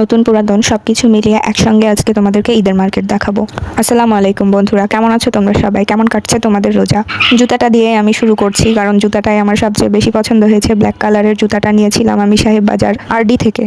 নতুন পুরাতন সবকিছু মিলিয়ে একসঙ্গে আজকে তোমাদেরকে ঈদের মার্কেট দেখাবো। আসসালামু আলাইকুম বন্ধুরা, কেমন আছো তোমরা সবাই? কেমন কাটছে তোমাদের রোজা? জুতাটা দিয়ে আমি শুরু করছি, কারণ জুতাটাই আমার সবচেয়ে বেশি পছন্দ হয়েছে। ব্ল্যাক কালারের জুতাটা নিয়েছিলাম আমি সাহেব বাজার আরডি থেকে।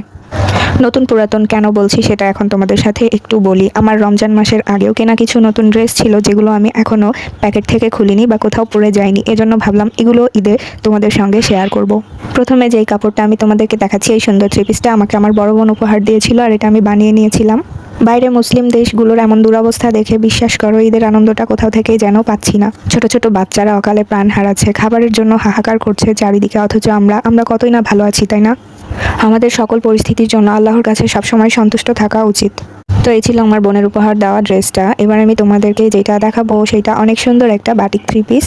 নতুন পুরাতন কেন বলছি সেটা এখন তোমাদের সাথে একটু বলি। আমার রমজান মাসের আগেও কেনা কিছু নতুন ড্রেস ছিল, যেগুলো আমি এখনও প্যাকেট থেকে খুলিনি বা কোথাও পরে যাইনি এজন্য ভাবলাম এগুলো ঈদে তোমাদের সঙ্গে শেয়ার করব। প্রথমে যেই কাপড়টা আমি তোমাদেরকে দেখাচ্ছি, এই সুন্দর থ্রি পিসটা আমাকে আমার বড় বোন উপহার দিয়েছিল আর এটা আমি বানিয়ে নিয়েছিলাম। বাইরে মুসলিম দেশগুলোর এমন দুরবস্থা দেখে বিশ্বাস করো, ঈদের আনন্দটা কোথাও থেকেই যেন পাচ্ছি না। ছোট ছোট বাচ্চারা অকালে প্রাণ হারাচ্ছে, খাবারের জন্য হাহাকার করছে চারিদিকে, অথচ আমরা আমরা কতই না ভালো আছি, তাই না? আমাদের সকল পরিস্থিতির জন্য আল্লাহর কাছে সবসময় সন্তুষ্ট থাকা উচিত। তো এই ছিল আমার বোনের উপহার দেওয়া ড্রেসটা এবার আমি তোমাদেরকে যেটা দেখাবো, সেটা অনেক সুন্দর একটা বাটিক থ্রি পিস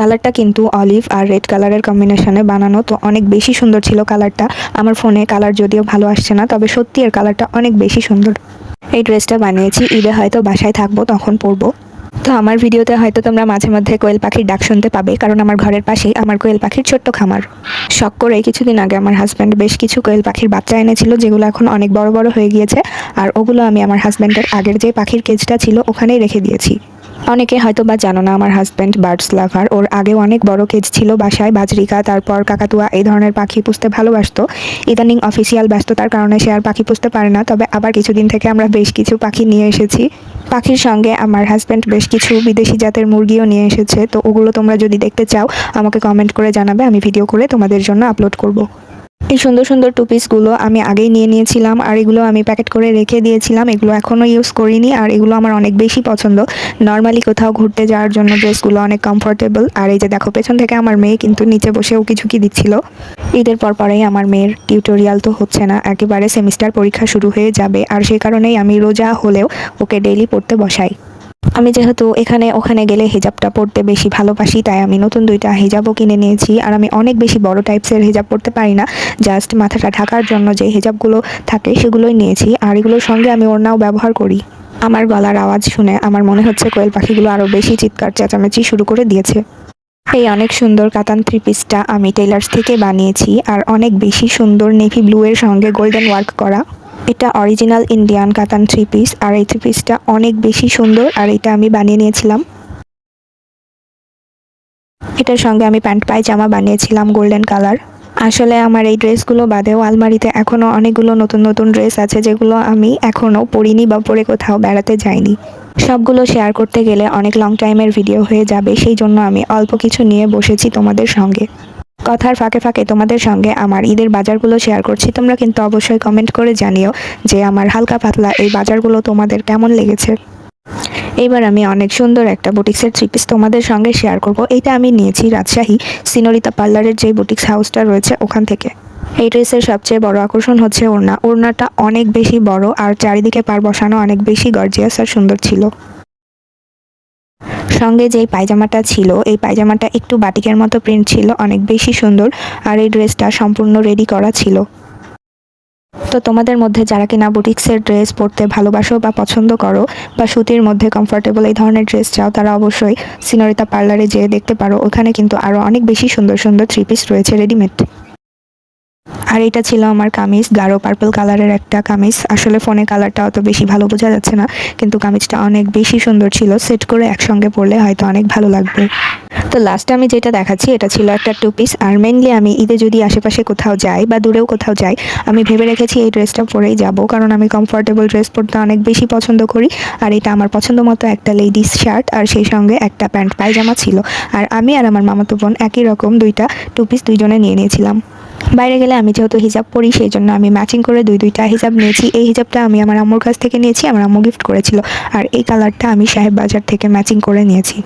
কালারটা কিন্তু অলিভ আর রেড কালারের কম্বিনেশনে বানানো, তো অনেক বেশি সুন্দর ছিল কালারটা আমার ফোনে কালার যদিও ভালো আসছে না, তবে সত্যি এর কালারটা অনেক বেশি সুন্দর। এই ড্রেসটা বানিয়েছি, ঈদে হয়তো বাসায় থাকব, তখন পরবো। তো আমার ভিডিওতে হয়তো তোমরা মাঝে মধ্যে কোয়েল পাখির ডাক শুনতে পাবে, কারণ আমার ঘরের পাশেই আমার কোয়েল পাখির ছোট্ট খামার। শখ করে কিছুদিন আগে আমার হাজব্যান্ড বেশ কিছু কোয়েল পাখির বাচ্চা এনেছিল, যেগুলো এখন অনেক বড় বড় হয়ে গিয়েছে, আর ওগুলো আমি আমার হাজব্যান্ডের আগের যে পাখির কেজটা ছিল, ওখানেই রেখে দিয়েছি। অনেকে হয়তো বা জানো না আমার হাজব্যান্ড বার্ডস লাভার ওর আগে অনেক বড় কেজ ছিল বাসায়, বাজরিকা, তারপর কাকাতুয়া, এই ধরনের পাখি পুষতে ভালোবাসতো। ইদানিং অফিসিয়াল ব্যস্ততার কারণে সে আর পাখি পুষতে পারে না, তবে আবার কিছুদিন থেকে আমরা বেশ কিছু পাখি নিয়ে এসেছি। পাখির সঙ্গে আমার হাজব্যান্ড বেশ কিছু বিদেশি জাতের মুরগিও নিয়ে এসেছে, তো ওগুলো তোমরা যদি দেখতে চাও, আমাকে কমেন্ট করে জানাবে, আমি ভিডিও করে তোমাদের জন্য আপলোড করব। এই সুন্দর সুন্দর টু পিসগুলো আমি আগেই নিয়ে নিয়েছিলাম আর এগুলো আমি প্যাকেট করে রেখে দিয়েছিলাম। এগুলো এখনও ইউজ করিনি আর এগুলো আমার অনেক বেশি পছন্দ। নর্মালি কোথাও ঘুরতে যাওয়ার জন্য ড্রেসগুলো অনেক কমফোর্টেবল আর এই যে দেখো, পেছন থেকে আমার মেয়ে কিন্তু নিচে বসেও কিছু কি দিচ্ছিল। ঈদের পর পরেই আমার মেয়ের টিউটোরিয়াল তো হচ্ছে না, একেবারে সেমিস্টার পরীক্ষা শুরু হয়ে যাবে। আর সেই কারণেই আমি রোজা হলেও ওকে ডেইলি পড়তে বসাই। আমি যেহেতু এখানে, ওখানে গেলে হিজাবটা পরতে বেশি ভালোবাসি, তাই আমি নতুন দুইটা হিজাবও কিনে নিয়েছি। আর আমি অনেক বেশি বড় টাইপসের হিজাব পরতে পারি না জাস্ট মাথাটা ঢাকার জন্য যে হিজাবগুলো থাকে সেগুলোই নিয়েছি। আর এগুলোর সঙ্গে আমি ওড়নাও ব্যবহার করি। আমার গলার আওয়াজ শুনে আমার মনে হচ্ছে কোয়েল পাখিগুলো আরও বেশি চিৎকার, চেঁচামেচি শুরু করে দিয়েছে। এই অনেক সুন্দর কাতান থ্রি পিসটা আমি টেলার্স থেকে বানিয়েছি, আর অনেক বেশি সুন্দর নেভি ব্লু এর সঙ্গে গোল্ডেন ওয়ার্ক করা। এটা অরিজিনাল ইন্ডিয়ান কাতান থ্রি পিস আর এই থ্রি পিসটা অনেক বেশি সুন্দর, আর এটা আমি বানিয়ে নিয়েছিলাম। এটার সঙ্গে আমি প্যান্ট পায়জামা বানিয়েছিলাম গোল্ডেন কালার। আসলে আমার এই ড্রেসগুলো বাদেও আলমারিতে এখনও অনেকগুলো নতুন নতুন ড্রেস আছে, যেগুলো আমি এখনও পরিনি বা পরে কোথাও বেড়াতে যাইনি। সবগুলো শেয়ার করতে গেলে অনেক লং টাইমের ভিডিও হয়ে যাবে, সেই জন্য আমি অল্প কিছু নিয়ে বসেছি তোমাদের সঙ্গে। কথার ফাঁকে ফাঁকে তোমাদের সঙ্গে আমার ঈদের বাজারগুলো শেয়ার করছি। তোমরা কিন্তু অবশ্যই কমেন্ট করে জানিও যে আমার হালকা পাতলা এই বাজারগুলো তোমাদের কেমন লেগেছে। এইবার আমি অনেক সুন্দর একটা বুটিক্সের থ্রি পিস তোমাদের সঙ্গে শেয়ার করব। এটা আমি নিয়েছি রাজশাহী সিনোরিতা পার্লারের যে বুটিক্স হাউসটা রয়েছে ওখান থেকে। এই ড্রেসের সবচেয়ে বড় আকর্ষণ হচ্ছে ওড়না। ওড়নাটা অনেক বেশি বড় আর চারিদিকে পার বসানো অনেক বেশি গর্জিয়াস আর সুন্দর ছিল। সঙ্গে যেই পায়জামাটা ছিল, এই পায়জামাটা একটু বাটিকের মতো প্রিন্ট ছিল, অনেক বেশি সুন্দর। আর এই ড্রেসটা সম্পূর্ণ রেডি করা ছিল। তো তোমাদের মধ্যে যারা কিনা বুটিক্সের ড্রেস পরতে ভালোবাসো বা পছন্দ করো, বা সুতির মধ্যে কমফোর্টেবল এই ধরনের ড্রেস চাও, তারা অবশ্যই সিনোরিতা পার্লারে যেয়ে দেখতে পারো। ওখানে কিন্তু আরও অনেক বেশি সুন্দর সুন্দর থ্রি পিস রয়েছে রেডিমেড আর এটা ছিল আমার কামিজ, গাঢ় পার্পল কালারের একটা কামিজ। আসলে ফোনে কালারটা অত বেশি ভালো বোঝা যাচ্ছে না, কিন্তু কামিজটা অনেক বেশি সুন্দর ছিল। সেট করে একসঙ্গে পরলে হয়তো অনেক ভালো লাগবে। তো লাস্টে আমি যেটা দেখাচ্ছি, এটা ছিল একটা টু পিস আর মেনলি আমি ঈদে যদি আশেপাশে কোথাও যাই বা দূরেও কোথাও যাই, আমি ভেবে রেখেছি এই ড্রেসটা পরেই যাব। কারণ আমি কমফোর্টেবল ড্রেস পরতে অনেক বেশি পছন্দ করি। আর এটা আমার পছন্দ মতো একটা লেডিস শার্ট আর সেই সঙ্গে একটা প্যান্ট পায়জামা ছিল। আর আমি আর আমার মামাতো বোন একই রকম দুইটা টু পিস দুইজনে নিয়ে নিয়েছিলাম। বাইরে গেলে আমি যেহেতু হিজাব পরি, সেই জন্য আমি ম্যাচিং করে দুই, দুইটা হিজাব নিয়েছি। এই হিজাবটা আমি আমার আম্মুর কাছ থেকে নিয়েছি, আমার আম্মু গিফট করেছিল। আর এই কালারটা আমি সাহেব বাজার থেকে ম্যাচিং করে নিয়েছি।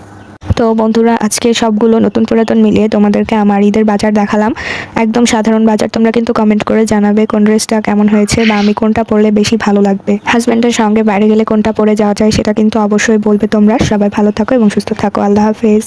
তো বন্ধুরা, আজকে সবগুলো নতুন পুরাতন মিলিয়ে তোমাদেরকে আমার ঈদের বাজার দেখালাম। একদম সাধারণ বাজার, তোমরা কিন্তু কমেন্ট করে জানাবে কোন ড্রেসটা কেমন হয়েছে বা আমি কোনটা পরলে বেশি ভালো লাগবে। হাজব্যান্ডের সঙ্গে বাইরে গেলে কোনটা পরে যাওয়া যায়, সেটা কিন্তু অবশ্যই বলবে তোমরা। সবাই ভালো থাকো এবং সুস্থ থাকো। আল্লাহ হাফেজ।